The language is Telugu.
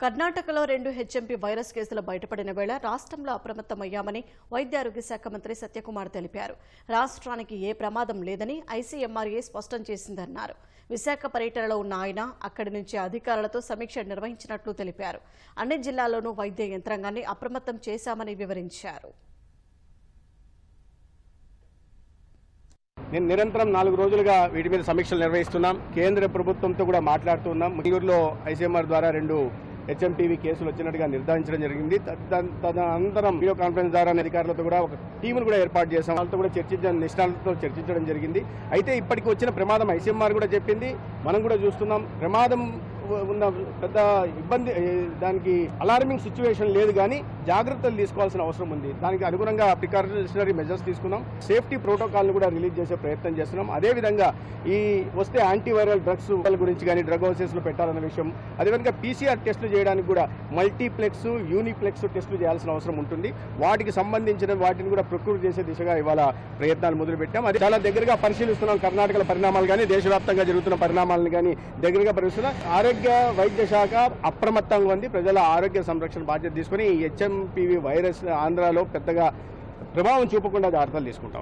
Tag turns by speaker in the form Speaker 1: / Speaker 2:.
Speaker 1: కర్ణాటకలో రెండు హెచ్ఎంపీ వైరస్ కేసులు బయటపడిన వేళ రాష్ట్రంలో అప్రమత్తమయ్యామని వైద్య ఆరోగ్య శాఖ మంత్రి సత్యకుమార్ తెలిపారు. రాష్ట్రానికి ఏ ప్రమాదం లేదని ఐసీఎంఆర్ఏ స్పష్టం చేసిందన్నారు. విశాఖ పర్యటనలో ఉన్న ఆయన అక్కడి నుంచి అధికారులతో సమీక్ష నిర్వహించినట్లు తెలిపారు. అన్ని జిల్లాల్లోనూ వైద్య యంత్రాంగాన్ని అప్రమత్తం చేశామని వివరించారు.
Speaker 2: నేను నిరంతరం నాలుగు రోజులుగా వీటి మీద సమీక్షలు నిర్వహిస్తున్నాం. కేంద్ర ప్రభుత్వంతో కూడా మాట్లాడుతున్నాం మంగళూరులో ఐసీఎంఆర్ ద్వారా రెండు హెచ్ఎంటీవీ కేసులు వచ్చినట్టుగా నిర్ధారించడం జరిగింది. తదనంతరం వీడియో కాన్ఫరెన్స్ ద్వారా అధికారులతో కూడా ఒక టీమును కూడా ఏర్పాటు చేశాం. వాళ్ళతో కూడా చర్చించడం నిష్ణాలతో చర్చించడం జరిగింది. అయితే ఇప్పటికి వచ్చిన ప్రమాదం ఐసీఎంఆర్ కూడా చెప్పింది. మనం కూడా చూస్తున్నాం. ప్రమాదం ఉన్న పెద్ద ఇబ్బంది దానికి అలార్మింగ్ సిచ్యువేషన్ లేదు కానీ జాగ్రత్తలు తీసుకోవాల్సిన అవసరం ఉంది. దానికి అనుగుణంగా ప్రికాషనరీ మెజర్స్ తీసుకున్నాం సేఫ్టీ ప్రోటోకాల్ను కూడా రిలీజ్ చేసే ప్రయత్నం చేస్తున్నాం. అదేవిధంగా ఈ వస్తే యాంటీవైరల్ డ్రగ్స్ గురించి కానీ డ్రగ్ హౌసెస్లో పెట్టాలన్న విషయం అదేవిధంగా పీసీఆర్ టెస్టులు చేయడానికి కూడా మల్టీప్లెక్స్ యూనిప్లెక్స్ టెస్టులు చేయాల్సిన అవసరం ఉంటుంది. వాటికి సంబంధించిన వాటిని కూడా ప్రకృతి చేసే దిశగా ఇవాళ ప్రయత్నాలు మొదలుపెట్టాం అది చాలా దగ్గరగా పరిశీలిస్తున్నాం. కర్ణాటకల పరిణామాలు కానీ దేశవ్యాప్తంగా జరుగుతున్న పరిణామాలను కానీ దగ్గరగా పరిశీలిస్తున్నాం. ఆరోగ్య వైద్య శాఖ అప్రమత్తంగా ఉంది. ప్రజల ఆరోగ్య సంరక్షణ బాధ్యత తీసుకుని హెచ్ఎంపీవీ వైరస్ ఆంధ్రాలో పెద్దగా ప్రభావం చూపకుండా జాగ్రత్తలు తీసుకుంటా